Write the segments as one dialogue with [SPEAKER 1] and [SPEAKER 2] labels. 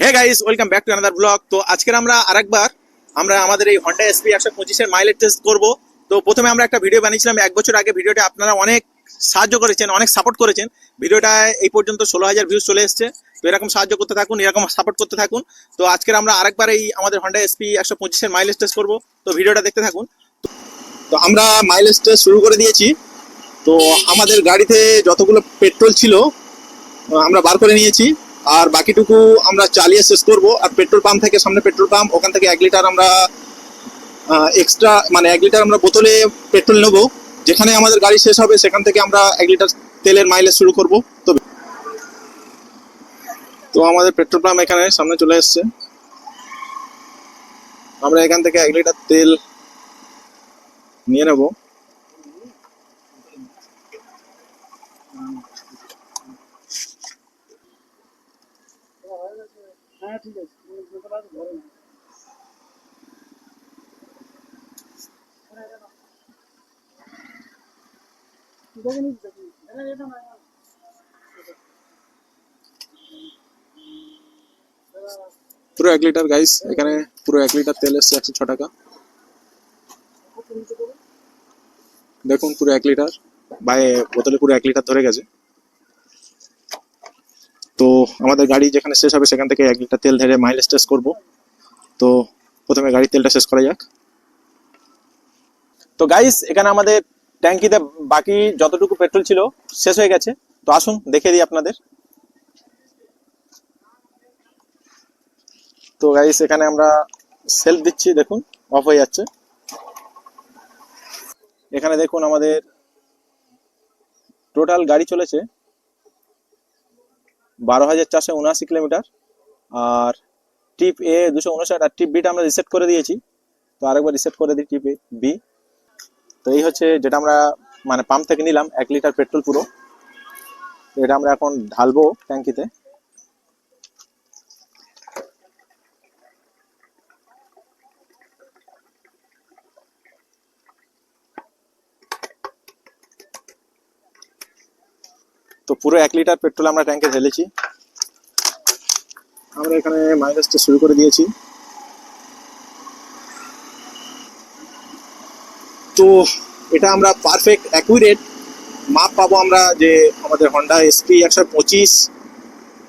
[SPEAKER 1] Hey guys welcome back to another blog তো আজকের আমরা আরেকবার, আমরা আমাদের এই হন্ডা এসপি একশো পঁচিশের মাইলেজ টেস্ট করব। তো প্রথমে আমরা একটা ভিডিও বানিয়েছিলাম, এক বছর আগে ভিডিওটা আপনারা অনেক সাহায্য করেছেন, অনেক সাপোর্ট করেছেন। ভিডিওটা এই পর্যন্ত ষোলো হাজার ভিউজ চলে এসছে। তো এরকম সাহায্য করতে থাকুন, এরকম সাপোর্ট করতে থাকুন। তো আজকের আমরা আরেকবার এই আমাদের হন্ডা এসপি একশো পঁচিশের মাইলেজ টেস্ট করব। তো ভিডিওটা দেখতে থাকুন। তো আমরা মাইলেজ টেস্ট শুরু করে দিয়েছি। তো আমাদের গাড়িতে যতগুলো পেট্রোল ছিল, আমরা বার করে নিয়েছি। আর বাকিটুকু আমরা চালিয়ে শেষ করব। আর পেট্রোল পাম্প থেকে সামনে পেট্রোল পাম্প, ওখান থেকে এক লিটার আমরা এক্সট্রা মানে এক লিটার আমরা বোতলে পেট্রোল নেব। যেখানে আমাদের গাড়ি শেষ হবে, সেখান থেকে আমরা এক লিটার তেলের মাইলেজ শুরু করব। তো তো আমাদের পেট্রোল পাম্প এখানে, সামনে চলে এসছে। আমরা এখান থেকে এক লিটার তেল নিয়ে নেব। পুরো এক লিটার গাইস এখানে পুরো এক লিটার তেল এসছে একশো ছ টাকা। দেখুন, পুরো এক লিটার। বাই বোতলে পুরো এক লিটার ধরে গেছে। তো আমাদের গাড়ি যেখানে শেষ হবে সেখান থেকে এক লিটার তেল ধরে মাইলেজ টেস্ট করব। তো প্রথমে গাড়ির তেলটা শেষ করা যাক। তো গাইস এখানে আমাদের ট্যাঙ্কিতে বাকি যতটুকু পেট্রোল ছিল শেষ হয়ে গেছে। তো আসুন দেখে দিই আপনাদের। তো গাইস এখানে আমরা সেলফ দিচ্ছি, দেখুন অফ হয়ে যাচ্ছে। এখানে দেখুন আমাদের টোটাল গাড়ি চলেছে বারো হাজার চারশো উনআশি কিলোমিটার। আর টিপ এ দুশো উনষাট, আর টিপ বিটা আমরা রিসেট করে দিয়েছি। তো আরেকবার রিসেট করে দিই টিপ এ, বি। তো এই হচ্ছে যেটা আমরা মানে পাম্প থেকে নিলাম, এক লিটার পেট্রোল পুরো। এটা আমরা এখন ঢালবো ট্যাঙ্কিতে। তো পুরো এক লিটার পেট্রোল আমরা ট্যাঙ্কে ঢেলেছি। আমরা এখানে মাইলেজটা শুরু করে দিয়েছি। তো এটা আমরা পারফেক্ট অ্যাকুরেট মাপ পাবো আমরা যে আমাদের হন্ডা এসপি একশো পঁচিশ,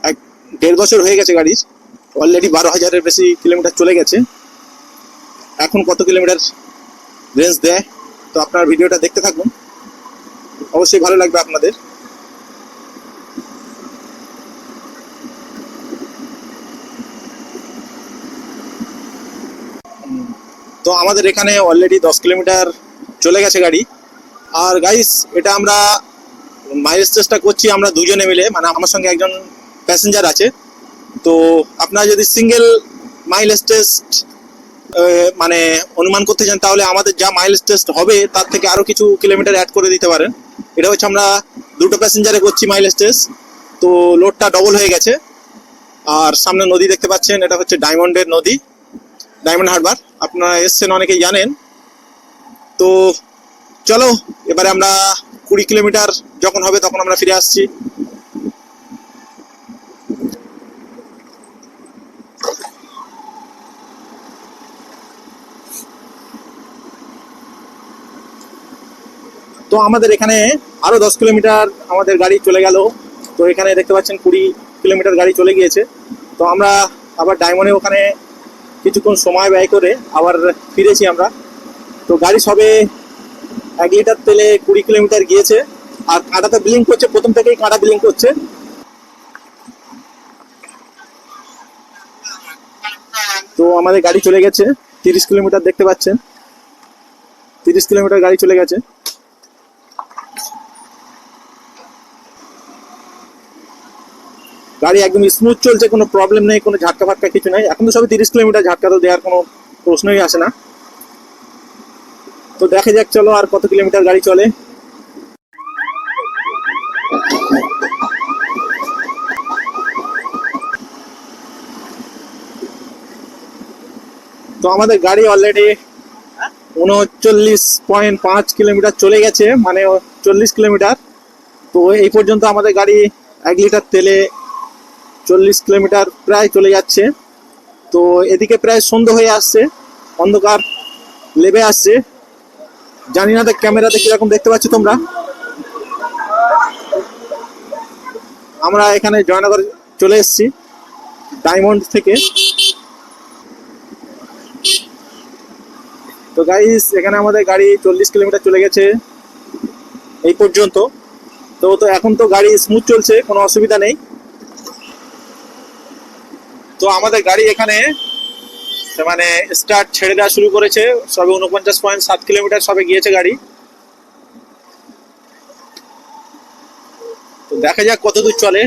[SPEAKER 1] এক দেড় বছর হয়ে গেছে গাড়ির। অলরেডি বারো হাজারের বেশি কিলোমিটার চলে গেছে। এখন কত কিলোমিটার রেঞ্জ দেয়? তো আপনার ভিডিওটা দেখতে থাকুন। অবশ্যই ভালো লাগবে আপনাদের। তো আমাদের এখানে অলরেডি দশ কিলোমিটার চলে গেছে গাড়ি। আর গাইস এটা আমরা মাইলেজ টেস্টটা করছি আমরা দুজনে মিলে মানে আমার সঙ্গে একজন প্যাসেঞ্জার আছে। তো আপনারা যদি সিঙ্গেল মাইলেজ টেস্ট মানে অনুমান করতে চান, তাহলে আমাদের যা মাইলেজ টেস্ট হবে, তার থেকে আরও কিছু কিলোমিটার অ্যাড করে দিতে পারেন। এটা হচ্ছে আমরা দুটো প্যাসেঞ্জারে করছি মাইলেজ টেস্ট তো লোডটা ডবল হয়ে গেছে। আর সামনে নদী দেখতে পাচ্ছেন, এটা হচ্ছে ডায়মন্ডের নদী। ডায়মন্ড হারবার আপনারা এসছেন, অনেকেই জানেন। তো চলো, এবারে আমরা কুড়ি কিলোমিটার যখন হবে তখন আমরা ফিরে আসছি। তো আমাদের এখানে আরও দশ কিলোমিটার আমাদের গাড়ি চলে গেল। তো এখানে দেখতে পাচ্ছেন কুড়ি কিলোমিটার গাড়ি চলে গিয়েছে। তো আমরা আবার ডায়মন্ডে ওখানে কিছুক্ষণ সময় ব্যয় করে আবার ফিরেছি আমরা। তো গাড়ি সবে এক লিটার তেলে কুড়ি কিলোমিটার গিয়েছে। আর কাঁটাতে বিলিং করছে, প্রথম থেকেই কাঁটা বিলিং করছে। তো আমাদের গাড়ি চলে গেছে, তিরিশ কিলোমিটার দেখতে পাচ্ছেন। তিরিশ কিলোমিটার গাড়ি চলে গেছে। গাড়ি একদম স্মুথ চলছে, কোনো প্রবলেম নেই, কোনো ঝাটকা ফাটকা কিছু নেই। এখন তো সবে তিরিশ কিলোমিটার ঝাটকা, তো দেওয়ার কোনো প্রশ্নই আসে না। তো দেখা যাক, চলো আর কত কিলোমিটার গাড়ি চলে। তো আমাদের গাড়ি অলরেডি উনচল্লিশ পয়েন্ট পাঁচ কিলোমিটার চলে গেছে মানে চল্লিশ কিলোমিটার। তো এই পর্যন্ত আমাদের গাড়ি এক লিটার তেলে চল্লিশ কিলোমিটার প্রায় চলে যাচ্ছে। তো এদিকে প্রায় সন্ধ্যা হয়ে আসছে, অন্ধকার লেবে আসছে। জানি না, ক্যামেরাতে কীরকম দেখতে পাচ্ছ তোমরা? আমরা এখানে জয়নগর চলে এসেছি, ডায়মন্ড থেকে। তো গাইস এখানে আমাদের গাড়ি চল্লিশ কিলোমিটার চলে গেছে, এই পর্যন্ত। তো তো এখন তো গাড়ি স্মুথ চলছে, কোনো অসুবিধা নেই। তো আমাদের গাড়ি এখানে মানে স্টার্ট ছেড়ে দেওয়া শুরু করেছে। সবে উনপঞ্চাশ পয়েন্ট সাত কিলোমিটার সবে গিয়েছে গাড়ি। তো দেখা যাক কত দূর চলে।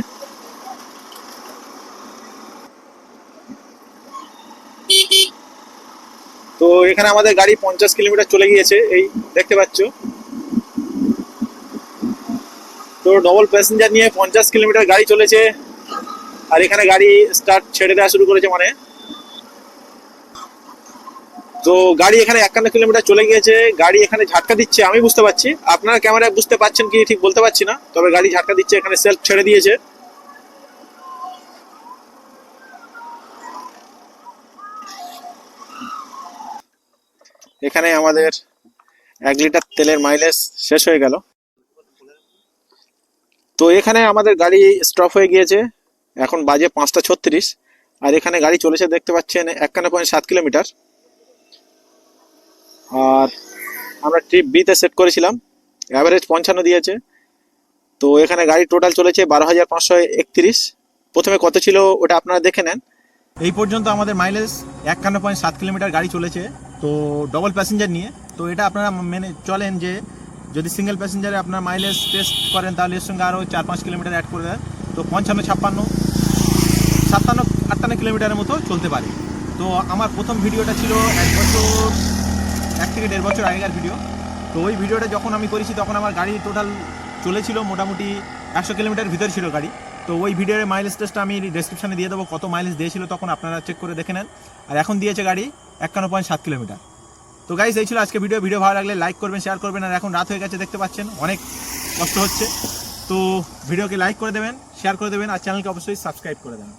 [SPEAKER 1] তো এখানে আমাদের গাড়ি পঞ্চাশ কিলোমিটার চলে গিয়েছে, এই দেখতে পাচ্ছ। তো ডবল প্যাসেঞ্জার নিয়ে পঞ্চাশ কিলোমিটার গাড়ি চলেছে। আর এখানে গাড়ি স্টার্ট ছেড়ে দেওয়া শুরু করেছে মানে। তো গাড়ি এখানে একান্ন কিলোমিটার চলে গিয়েছে, গাড়ি এখানে ঝাটকা দিচ্ছে, আমি বুঝতে পারছি। আপনারা ক্যামেরায় বুঝতে পারছেন কি ঠিক বলতে পারছি না, তবে গাড়ি ঝাটকা দিচ্ছে, এখানে সেলফ ছেড়ে দিয়েছে। এখানে আমাদের এক লিটার তেলের মাইলেজ শেষ হয়ে গেল। তো এখানে আমাদের গাড়ি স্টপ হয়ে গিয়েছে। এখন বাজে পাঁচটা ছত্রিশ, আর এখানে গাড়ি চলেছে দেখতে পাচ্ছেন একান্ন পয়েন্ট সাত কিলোমিটার। আর আমরা ট্রিপ বিতে সেট করেছিলাম অ্যাভারেজ পঞ্চান্ন দিয়েছে। তো এখানে গাড়ি টোটাল চলেছে বারো হাজার পাঁচশো একত্রিশ। প্রথমে কত ছিল ওটা আপনারা দেখে নেন। এই পর্যন্ত আমাদের মাইলেজ একান্ন পয়েন্ট সাত কিলোমিটার গাড়ি চলেছে, তো ডবল প্যাসেঞ্জার নিয়ে। তো এটা আপনারা মেনে চলেন যে যদি সিঙ্গেল প্যাসেঞ্জারে আপনার মাইলেজ টেস্ট করেন, তাহলে এর সঙ্গে আরও চার পাঁচ কিলোমিটার অ্যাড করে দেয় তো পঞ্চান্ন ছাপ্পান্ন সাতান্ন, আটান্ন কিলোমিটারের মতো চলতে পারে। তো আমার প্রথম ভিডিওটা ছিল এক বছর, এক থেকে দেড় বছর আগেকার ভিডিও। তো ওই ভিডিওটা যখন আমি করেছি, তখন আমার গাড়ি টোটাল চলেছিল মোটামুটি একশো কিলোমিটার ভিতর ছিল গাড়ি। তো ওই ভিডিওর মাইলেজ টেস্টটা আমি ডেসক্রিপশনে দিয়ে দেবো, কত মাইলেজ দিয়েছিল, তখন আপনারা চেক করে দেখে নেন। আর এখন দিয়েছে গাড়ি একান্ন পয়েন্ট সাত কিলোমিটার। তো গাইজ এই ছিল আজকে ভিডিও। ভিডিও ভালো লাগলে লাইক করবেন শেয়ার করবেন, আর এখন রাত হয়ে গেছে, দেখতে পাচ্ছেন, অনেক কষ্ট হচ্ছে। তো ভিডিওকে লাইক করে দেবেন শেয়ার করে দেবেন, আর চ্যানেলকে অবশ্যই সাবস্ক্রাইব করে দেবেন।